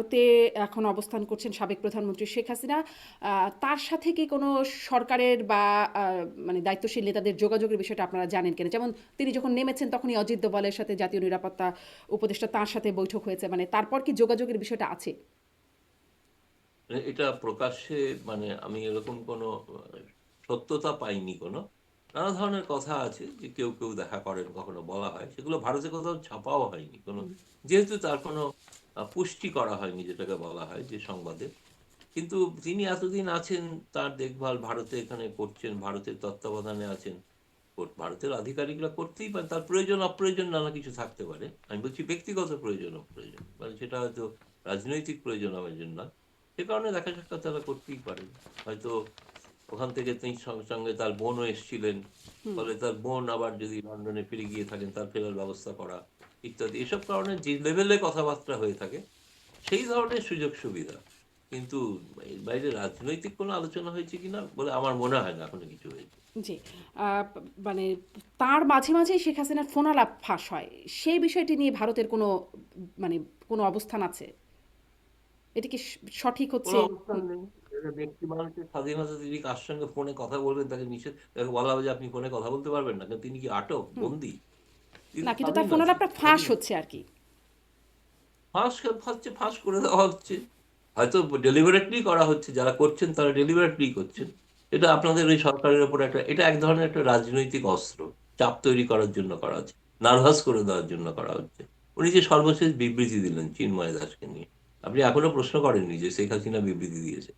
ভারতে এখন অবস্থান করছেন সাবেক প্রধানমন্ত্রী শেখ হাসিনা। তার সাথে কি কোনো সরকারের বা মানে দায়িত্বশীল নেতাদের যোগাযোগের বিষয়টা আপনারা জানেন কিনা? যেমন তিনি যখন নেমেছেন তখনই অজিত দোভালের সাথে জাতীয় নিরাপত্তা উপদেষ্টা তার সাথে বৈঠক হয়েছে। মানে তারপর কি যোগাযোগের বিষয়টা আছে? এটা প্রকাশ্যে মানে আমি এরকম কোনো সত্যতা পাইনি কোনো। নানা ধরনের কথা আছে যে কেউ কেউ দেখা করেন কখনো বলা হয়। সেগুলো ভারতে কোথাও ছাপাও হয়নি কোনো। যেহেতু তার কোনো পুষ্টি করা হয়নি, যেটাকে বলা হয় যে সংবাদে। কিন্তু তিনি এতদিন আছেন, তার দেখভাল ভারতে এখানে করছেন, ভারতের তত্ত্বাবধানে আছেন ভারতের আধিকারিকরা করতেই পারে। তার প্রয়োজন, অপ্রয়োজন নানা কিছু থাকতে পারে। আমি বলছি ব্যক্তিগত প্রয়োজন, অপ্রয়োজন। মানে সেটা হয়তো রাজনৈতিক প্রয়োজন আমার জন্য সে কারণে দেখা সাক্ষাৎ তারা করতেই পারেন। হয়তো ওখান থেকে তিনি সঙ্গে সঙ্গে তার বোনও এসেছিলেন। ফলে তার বোন আবার যদি লন্ডনে ফিরে গিয়ে থাকেন তার ফেরার ব্যবস্থা করা ইত্যাদি এসব কারণে যে লেভেলে কথাবার্তা হয়ে থাকে সেই ধরনের সুযোগ সুবিধা কিন্তু এর বাইরে রাজনৈতিক কোনো আলোচনা হয়েছে কিনা বলে আমার মনে হয় না এখনও কিছু হয়েছে। জি মানে তার মাঝে মাঝে শেখ হাসিনার ফোনালাপ ফাঁস হয়। সেই বিষয়টি নিয়ে ভারতের কোনো মানে কোনো অবস্থান আছে? এটা কি সঠিক হচ্ছে? ব্যক্তি মানুষের স্বাধীনতা তিনি কার সঙ্গে ফোনে কথা বলবেন তাকে নিষেধ তাকে বলা হবে যে আপনি ফোনে কথা বলতে পারবেন না কারণ তিনি কি আটক বন্দি? না কিন্তু তার ফোনালাপটা আছেন, ফাঁস হচ্ছে আর কি। ফাঁস হচ্ছে ফাঁস করে দেওয়া হচ্ছে। হয়তো ডেলিভারেটলি করা হচ্ছে যারা করছেন তারা ডেলিভারেটলি করছেন। এটা আপনাদের ওই সরকারের উপর একটা এটা এক ধরনের একটা রাজনৈতিক অস্ত্র চাপ তৈরি করার জন্য করা হচ্ছে নার্ভাস করে দেওয়ার জন্য করা হচ্ছে। উনি যে সর্বশেষ বিবৃতি দিলেন চিন্ময় দাসকে নিয়ে। আপনি এখনও প্রশ্ন করেননি যে শেখ হাসিনা বিবৃতি দিয়েছে।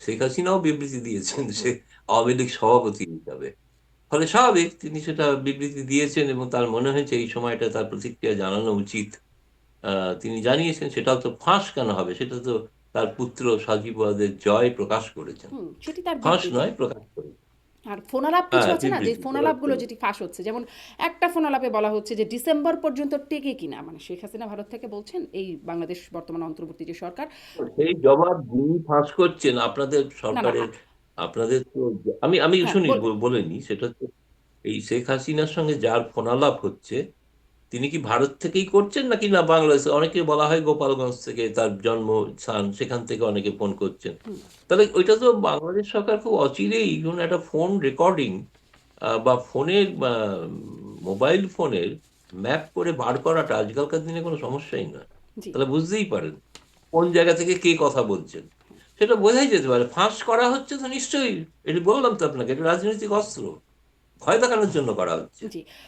শেখ হাসিনাও বিবৃতি দিয়েছেন সে আওয়ামী লীগ সভাপতি হিসাবে। ফলে স্বাভাবিক তিনি সেটা বিবৃতি দিয়েছেন এবং তার মনে হয়েছে এই সময়টা তার প্রতিক্রিয়া জানানো উচিত। আহ, তিনি জানিয়েছেন সেটাও তো ফাঁস কেন হবে? সেটা তো তার পুত্র সাজিবাদের জয় প্রকাশ করেছেন। ফাঁস নয় প্রকাশ আর ফোনালাপ কিছু হ্যাঁ, আছে না যে ফোন ফোনালাপগুলো। যেটি ফাঁস হচ্ছে যেমন একটা ফোনালাপে বলা হচ্ছে যে ডিসেম্বর পর্যন্ত টেকে কিনা মানে শেখ হাসিনা ভারত থেকে বলছেন এই বাংলাদেশ বর্তমান অন্তর্বর্তী যে সরকার সেই জবাব যিনি ফাঁস করছেন আপনাদের সরকারের আপনাদের তো আমি আমি হ্যাঁ, শুনি বলেনি সেটা তো এই শেখ হাসিনার সঙ্গে যার ফোনালাপ হচ্ছে তিনি কি ভারত থেকেই করছেন নাকি না বাংলাদেশে? অনেকে বলা হয় গোপালগঞ্জ থেকে তার জন্মস্থান সেখান থেকে অনেকে ফোন করছেন। তাহলে ওইটা তো বাংলাদেশ সরকার খুব অচিরেই কোনো একটা ফোন রেকর্ডিং বা ফোনের মোবাইল ফোনের ম্যাপ করে বার করাটা আজকালকার দিনে কোনো সমস্যাই নয়। জি। তাহলে বুঝতেই পারেন কোন জায়গা থেকে কে কথা বলছেন। সেটা বোঝাই যেতে পারে ফাঁস করা হচ্ছে তো নিশ্চয়ই। এটা বললাম তো আপনাকে এটা রাজনৈতিক অস্ত্র। ভয় দেখানোর জন্য করা হচ্ছে।